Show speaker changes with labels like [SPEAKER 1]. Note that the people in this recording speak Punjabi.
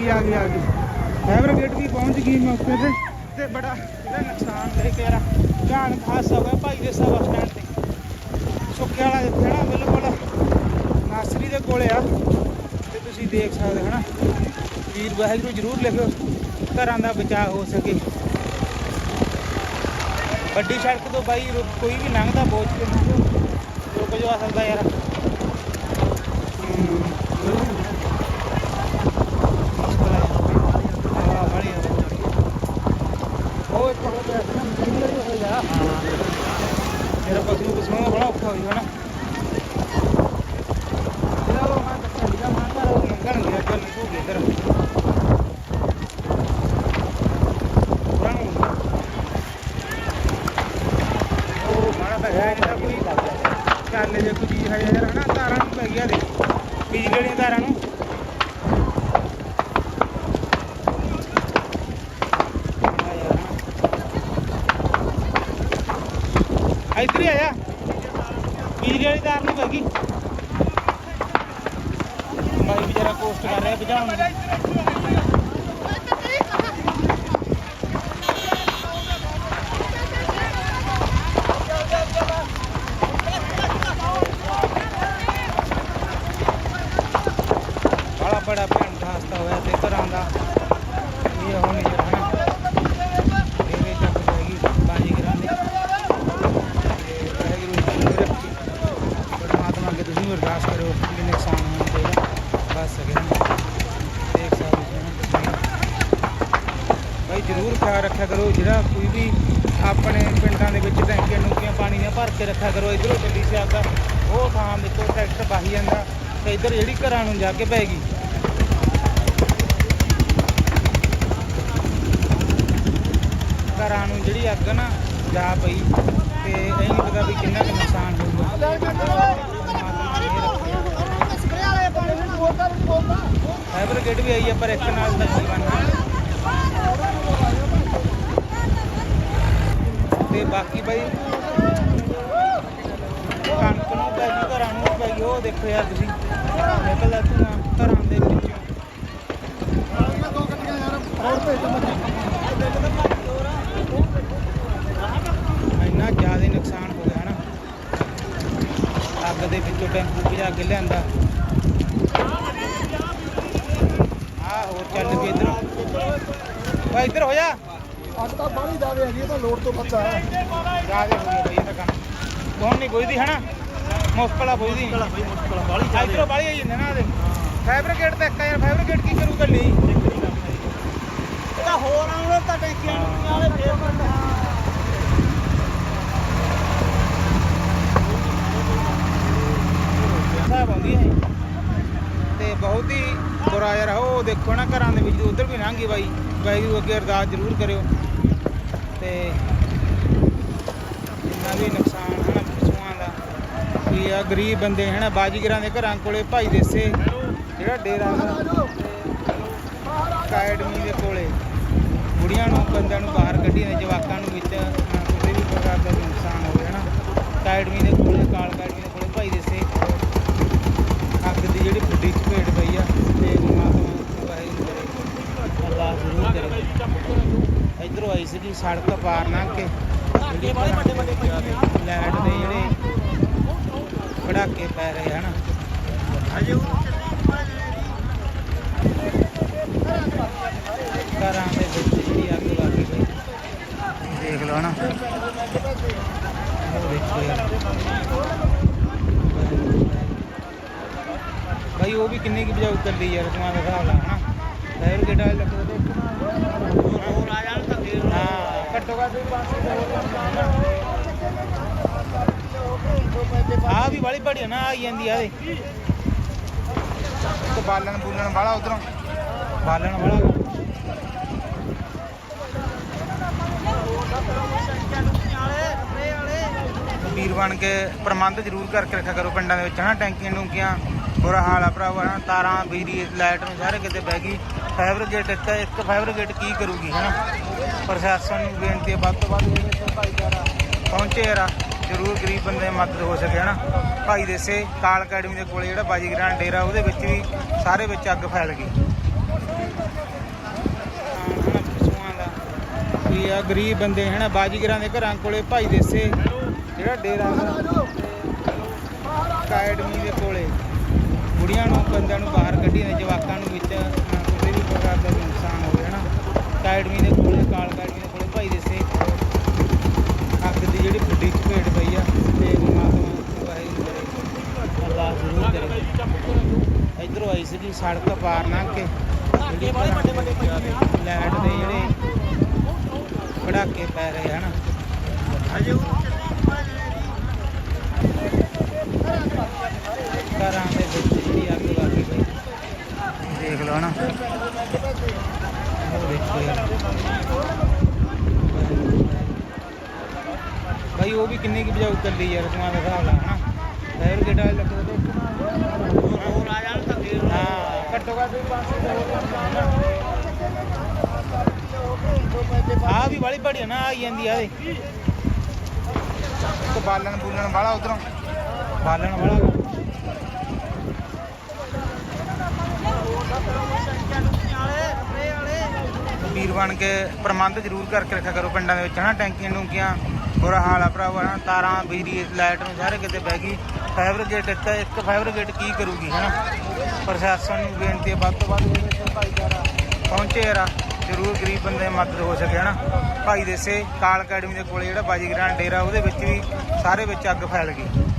[SPEAKER 1] ਗਈ ਆ ਗਈ ਆ ਗਈ ਫਾਇਰ ਗੇਟ ਵੀ ਪਹੁੰਚ ਗਈ ਮੌਕੇ ਤੇ? ਤੇ ਬੜਾ ਇਹਦਾ ਨੁਕਸਾਨ ਦੇਖ ਯਾਰ ਧਿਆਨ ਖਾਸ ਹੋਇਆ ਭਾਈ ਦੇ ਸਭਾ ਸਟੈਂਡ ਤੇ ਸੁੱਕੇ ਵਾਲਾ ਜਿੱਥੇ ਨਾ ਬਿਲਕੁਲ ਨਾਸਰੀ ਦੇ ਕੋਲੇ ਆ। ਤੇ ਤੁਸੀਂ ਦੇਖ ਸਕਦੇ ਹੋ ਨਾ, ਵੀਰ ਵਾਹਿਗੁਰੂ ਜਰੂਰ ਲਿਖੋ ਘਰਾਂ ਦਾ ਬਚਾਅ ਹੋ ਸਕੇ। ਵੱਡੀ ਸੜਕ ਤੋਂ ਬਾਈ ਕੋਈ ਵੀ ਲੰਘਦਾ ਬੋਝ ਕੇ ਲੰਘੋ ਰੁਕ ਜਾ ਸਕਦਾ ਯਾਰ ਹਮ। ਮੁਸ਼ਕਿਲ ਹੈ। ਹਵਾ ਬੜੀ ਆ। ਮੇਰਾ ਪਸ਼ੂ ਪਸ਼ੂ ਬੜਾ ਔਖਾ ਹੋਈ ਹਨਾ ਚਲੋ ਮੈਂ ਦੱਸਾਂ ਜਿਹੜਾ ਮਾਂ ਘਰ ਹੋ। ਗਿਆ ਗਣ ਗਿਆ ਚੱਲ ਹੋ ਗਿਆ ਇੱਧਰ ਪੁਰਾਣਾ ਹੋ ਗਿਆ। ਉਹ ਮਾੜਾ ਤਾਂ ਹੈ ਜਿਹੜਾ ਕੋਈ ਚੱਲ ਜੇ ਕੋਈ ਚੀਜ਼ ਹੈ ਯਾਰ ਹਨਾ ਤਾਰਾਂ ਨੂੰ ਪੈ ਗਿਆ ਦੇ ਬਿਜਲੀ ਵਾਲੀਆਂ ਤਾਰਾਂ ਨੂੰ ਆ ਯਾਰ ਹਨਾ। ਇੱਧਰ ਹੀ ਆ ਜਾ ਬਿਜਲੀ ਵਾਲੀ ਤਾਰ ਨੂੰ ਪੈ ਗਈ ਬਾਈ ਵਿਚਾਰਾ ਕੋਸਟ ਕਰ ਰਿਹਾ ਬੁਝਾਉਣ ਦੀ ਬੜਾ ਬੜਾ ਭਿਆਨਕ ਹਾਦਸਾ ਹੋਇਆ ਤੇ ਘਰਾਂ ਦਾ ਇਹ ਹੁਣ ਜਿਹੜਾ ਹਨਾ ਇਹਦੇ ਚੱਕ ਜਾਏਗੀ ਬਾਜੀ ਕਰਾਂਦੇ ਤੇ ਵਾਹਿਗੁਰੂ ਜੀ ਨੂੰ ਰੱਖੀ ਪਰਮਾਤਮਾ ਅੱਗੇ ਤੁਸੀਂ ਵੀ ਅਰਦਾਸ ਕਰੋ ਕਿ ਨੁਕਸਾਨ ਹੋਣ ਤੇ ਬਚ ਸਕੇ ਨਾ ਦੇਖ ਸਕਦੇ ਹੋ ਨਾ ਭਾਈ ਰੱਖਿਆ ਕਰੋ, ਜਿਹੜਾ ਕੋਈ ਵੀ ਆਪਣੇ ਪਿੰਡਾਂ ਦੇ ਵਿੱਚ ਟੈਂਕੀਆਂ ਟੂੰਕੀਆਂ ਪਾਣੀ ਦੀਆਂ ਭਰ ਕੇ ਰੱਖਿਆ ਕਰੋ, ਇਧਰੋਂ ਚੱਲੀ ਸੀ ਅੱਗ ਉਹ ਥਾਂ ਦੇਖੋ ਟਰੈਕਟਰ ਬਾਹੀ ਜਾਂਦਾ ਤੇ ਇੱਧਰ ਜਿਹੜੀ ਘਰਾਂ ਨੂੰ ਜਾ ਕੇ ਪੈ ਗਈ। ਘਰਾਂ ਨੂੰ ਜਿਹੜੀ ਅੱਗ ਨਾ ਜਾ ਪਈ ਤੇ ਇਹ ਨਹੀਂ ਪਤਾ ਵੀ ਕਿੰਨਾ ਕੁ ਨੁਕਸਾਨ ਹੋਊਗਾ ਪਰਮਾਤਮਾ ਗੇਟ ਵੀ ਆਈ ਹੈ ਪਰ ਇੱਕ ਨਾਲ ਦਾ ਜੀਵਨ ਤੇ ਬਾਕੀ ਬਾਈ ਕਣਕ ਨੂੰ ਪੈ ਗਈ, ਘਰਾਂ ਨੂੰ ਪੈ ਗਈ, ਉਹ ਦੇਖੋ ਯਾਰ ਤੁਸੀਂ। ਨਿਕਲਦਾ ਧੂਆਂ ਘਰਾਂ ਦੇ ਵਿੱਚੋਂ। ਇੰਨਾ ਜ਼ਿਆਦਾ ਨੁਕਸਾਨ ਹੋ ਗਿਆ ਨਾ। ਅੱਗ ਦੇ ਵਿੱਚੋਂ ਟੈਂਪੂ ਭਜਾ ਕੇ ਲਿਆਂਦਾ। ਆ ਹੋਰ ਚੱਲ ਕੇ ਇਧਰ। ਓਏ ਇੱਧਰ ਹੋ ਜਾ।
[SPEAKER 2] ਅੱਜ ਤਾਂ ਬਾਹਲੀ ਜ਼ਿਆਦਾ ਹੈਗੀ ਇਹ ਤਾਂ ਲੋਡ ਤੋਂ ਬੱਚਾ ਹੈ
[SPEAKER 1] ਜ਼ਿਆਦਾ ਹੋ ਗਿਆ ਬਈ ਇਹਦਾ ਕੰਮ ਕੌਣ ਨਹੀਂ ਕੋਈ ਦੀ ਹਨਾ? ਮੁਸ਼ਕਲ ਆ ਕੋਈ ਦੀ
[SPEAKER 2] ਮੁਸ਼ਕਲ ਬਾਹਲੀ
[SPEAKER 1] ਇਧਰੋਂ ਬਾਲੀ ਆਈ ਜਾਂਦੇ ਨਾ ਇਹਦੇ ਫਾਈਬਰ ਗੇਟ ਤੇ ਇੱਕ ਆ ਯਾਰ ਫਾਈਬਰ ਗੇਟ ਕੀ ਕਰੂਗਾ ਲਈ
[SPEAKER 2] ਤਾਂ ਹੋਰ ਆਉਣੇ ਤਾਂ ਟੈਂਕੀਆਂ ਟੁਕੀਆਂ ਵਾਲੇ ਫੇਰ ਬੰਦ
[SPEAKER 1] ਸਾਹਿਬ ਆਉਂਦੀ ਹੈ ਤੇ ਬਹੁਤ ਹੀ ਬੁਰਾ ਯਾਰ ਉਹ ਦੇਖੋ ਨਾ ਘਰਾਂ ਦੇ ਵਿੱਚ ਉਧਰ ਵੀ ਲੰਘੀ ਬਾਈ। ਵਾਹਿਗੁਰੂ ਅੱਗੇ ਅਰਦਾਸ ਜ਼ਰੂਰ ਕਰਿਓ। ਤੇ ਜਿੰਨਾ ਵੀ ਨੁਕਸਾਨ ਹੈ ਨਾ ਪਸ਼ੂਆਂ ਦਾ। ਵੀ ਆ ਗਰੀਬ ਬੰਦੇ ਹੈ ਨਾ ਬਾਜੀਗਰਾਂ ਦੇ ਘਰਾਂ ਕੋਲੇ ਭਾਈ ਦੇਸੇ ਜਿਹੜਾ ਡੇਰਾ ਵਾ, ਅਕੈਡਮੀ ਦੇ ਕੋਲੇ। ਬੁੜੀਆਂ ਨੂੰ ਬੰਦਿਆਂ ਨੂੰ ਬਾਹਰ ਕੱਢੀ ਨੇ ਜਵਾਕਾਂ ਨੂੰ ਵਿੱਚ ਅਹ, ਕਿਸੇ ਵੀ ਪ੍ਰਕਾਰ ਦਾ ਨੁਕਸਾਨ ਹੋਵੇ ਹੈ ਨਾ ਅਕੈਡਮੀ ਦੇ ਕੋਲੇ ਕਾਲ ਅਕੈਡਮੀ ਦੇ ਕੋਲੇ ਭਾਈ ਦੇਸੇ ਅੱਗ ਦੀ ਜਿਹੜੀ ਵੱਡੀ ਚਪੇਟ ਪਈ ਆ ਤੇ ਪਰਮਾਤਮਾ ਵਾਹਿਗੁਰੂ ਕਰੇ ਅੱਲਾਹ ਜ਼ਰੂਰ ਕਰੇ ਇਧਰੋਂ ਆਈ ਸੀਗੀ ਸੜਕ ਪਾਰ ਲੰਘ ਕੇ। ਜਿਹੜੀ ਲਾਈਟ ਦੇ ਜਿਹੜੇ ਖੜਾਕੇ ਪੈ ਰਹੇ ਹਨ
[SPEAKER 2] ਅਜੇ
[SPEAKER 1] ਘਰਾਂ ਦੇ ਵਿੱਚ ਜਿਹੜੀ ਅੱਗ ਲੱਗ ਗਈ। ਦੇਖ ਲਓ ਨਾ। ਉਹ ਭਾਈ ਉਹ ਵੀ ਕਿੰਨੇ ਕੀ ਵਜਾਉ ਚੱਲੀ ਯਾਰ ਤੁਮਾਂ ਦਾ ਲਾ, ਹਨਾ। ਫਾਇਰ ਗੇਟ ਵਾਲੇ ਲੱਗਦੇ ਤੇ
[SPEAKER 2] ਹੋਰ ਆ ਜਾਣ ਤਾਂ ਫੇਰ
[SPEAKER 1] ਹਾਂ ਘੱਟੋ ਘੱਟ ਵੀ ਪਾਸੇ ਆ ਵੀ ਵਾਲੀ ਬੜੀ ਨਾ ਆਈ ਜਾਂਦੀ ਆ ਇਹ ਤੇ ਬਾਲਣ ਬੂਲਣ ਵਾਲਾ ਉਧਰੋਂ। ਬਾਲਣ ਵਾਲਾ। ਵੀਰ ਬਣ ਕੇ ਪ੍ਰਬੰਧ ਜ਼ਰੂਰ ਕਰਕੇ ਰੱਖਿਆ ਕਰੋ ਪਿੰਡਾਂ ਦੇ ਵਿੱਚ ਹਨਾ ਟੈਂਕੀਆਂ ਟੂੰਕੀਆਂ। ਬੁਰਾ ਹਾਲ ਆ ਭਰਾਵਾ, ਹਨਾ? ਤਾਰਾਂ, ਬਿਜਲੀ, ਲਾਈਟ ਨੂੰ ਸਾਰੇ ਕਿਤੇ ਬਹਿ ਗਈ। ਫੈਬਰਿਕੇਟ ਇੱਕ ਇੱਕ ਗੇਟ ਕੀ ਕਰੂਗੀ, ਹਨਾ? ਪ੍ਰਸ਼ਾਸਨ ਨੂੰ ਬੇਨਤੀ ਹੈ ਵੱਧ ਤੋਂ ਵੱਧ ਇਹਦੇ ਤੇ ਭਾਈਚਾਰਾ ਪਹੁੰਚੇ ਯਾਰਾ। ਜ਼ਰੂਰ ਗਰੀਬ ਬੰਦੇ ਮਦਦ ਹੋ ਸਕੇ, ਹਨਾ? ਭਾਈ ਦੇਸੇ, ਕਾਲ ਅਕੈਡਮੀ ਦੇ ਕੋਲੇ ਜਿਹੜਾ ਬਾਜੀਗਰਾਂ ਡੇਰਾ, ਉਹਦੇ ਵਿੱਚ ਵੀ ਸਾਰੇ ਵਿੱਚ ਅੱਗ ਫੈਲ ਗਈ। ਵੀ ਆ ਗਰੀਬ ਬੰਦੇ, ਹਨਾ? ਬਾਜੀਗਰਾਂ ਦੇ ਘਰਾਂ ਕੋਲੇ ਭਾਈ ਦੇਸੇ, ਜਿਹੜਾ ਡੇਰਾ ਅਕੈਡਮੀ ਦੇ ਕੋਲੇ। ਬੁੜੀਆਂ ਨੂੰ ਬੰਦਿਆਂ ਨੂੰ ਬਾਹਰ ਕੱਢੀ ਨੇ ਜਵਾਕਾਂ ਨੂੰ ਵਿੱਚ ਨਾ ਕਿਸੇ ਵੀ ਪ੍ਰਕਾਰ ਦਾ ਨੁਕਸਾਨ ਹੋਵੇ ਹਨਾ। ਅਕੈਡਮੀ ਦੇ ਕੋਲੇ ਕਾਲ ਅਕੈਡਮੀ ਦੇ ਕੋਲੇ ਭਾਈ ਦੇਸੇ ਅੱਗ ਦੀ ਜਿਹੜੀ ਵੱਡੀ ਚਪੇਟ ਪਈ ਆ ਤੇ ਪਰਮਾਤਮਾ ਵਾਹਿਗੁਰੂ ਕਰੇ। ਅਰਦਾਸ ਜ਼ਰੂਰ ਕਰੇ। ਇਧਰੋਂ ਆਈ ਸੀਗੀ ਸੜਕ ਪਾਰ ਲੰਘ ਕੇ। ਜਿਹੜੀ ਵੱਡੇ ਵੱਡੇ ਲਾਈਟ ਦੇ ਜਿਹੜੇ ਪੜਾਕੇ ਪੈ ਰਹੇ ਹਨ।
[SPEAKER 2] ਅਜੇ ਉਹ ਚੱਲੀ
[SPEAKER 1] ਘਰਾਂ ਦੇ ਵਿੱਚ ਜਿਹੜੀ ਅੱਗ ਲੱਗ ਗਈ ਦੇਖ ਲਓ ਨਾ ਉਹ ਦੇਖੋ ਯਾਰ ਭਾਈ ਉਹ ਵੀ ਕਿੰਨੇ ਕੀ ਵਜਾਉ ਚੱਲੀ ਯਾਰ ਤੂੰ ਆ ਹਿਸਾਬ ਲਾ ਹਨਾ? ਫਾਇਰ ਗੇਟ ਵਾਲੇ ਲੱਗੋ ਤੇ
[SPEAKER 2] ਹੋਰ ਆ ਜਾਣ ਤਾਂ ਫੇਰ।
[SPEAKER 1] ਹਾਂ ਘੱਟੋ ਘੱਟ ਵੀ 500 ਆ ਵੀ ਵਾਲੀ ਬੜੀ ਨਾ ਆਈ ਜਾਂਦੀ ਆ ਇਹ। ਤੇ ਬਾਲਣ ਬੂਲਣ ਵਾਲਾ ਉਧਰੋਂ। ਬਾਲਣ ਵਾਲਾ ਵੀਰ ਬਣ ਕੇ ਪ੍ਰਬੰਧ ਜ਼ਰੂਰ ਕਰਕੇ ਰੱਖਿਆ ਕਰੋ ਪਿੰਡਾਂ ਦੇ ਵਿੱਚ ਹਨਾ? ਟੈਂਕੀਆਂ ਟੂੰਕੀਆਂ ਬੁਰਾ ਹਾਲ ਆ ਭਰਾਵਾ, ਹਨਾ? ਤਾਰਾਂ, ਬਿਜਲੀ, ਲਾਈਟ ਨੂੰ ਸਾਰੇ ਕਿਤੇ ਬਹਿ ਗਈ। ਫਾਈਬਰ ਗੇਟ ਇੱਕ ਇੱਕ ਫਾਈਬਰ ਗੇਟ ਕੀ ਕਰੂਗੀ, ਹਨਾ? ਪ੍ਰਸ਼ਾਸਨ ਨੂੰ ਬੇਨਤੀ ਹੈ ਵੱਧ ਤੋਂ ਵੱਧ ਇਹਦੇ ਵਿੱਚ ਭਾਈਚਾਰਾ ਪਹੁੰਚੇ ਯਾਰਾ, ਜ਼ਰੂਰ ਗਰੀਬ ਬੰਦੇ ਦੀ ਮਦਦ ਹੋ ਸਕੇ, ਹਨਾ? ਭਾਈ ਦੇਸੇ ਕਾਲ ਅਕੈਡਮੀ ਦੇ ਕੋਲੇ ਜਿਹੜਾ ਬਾਜੀਗਰਾਂ ਡੇਰਾ, ਉਹਦੇ ਵਿੱਚ ਵੀ ਸਾਰੇ ਵਿੱਚ ਅੱਗ ਫੈਲ ਗਈ।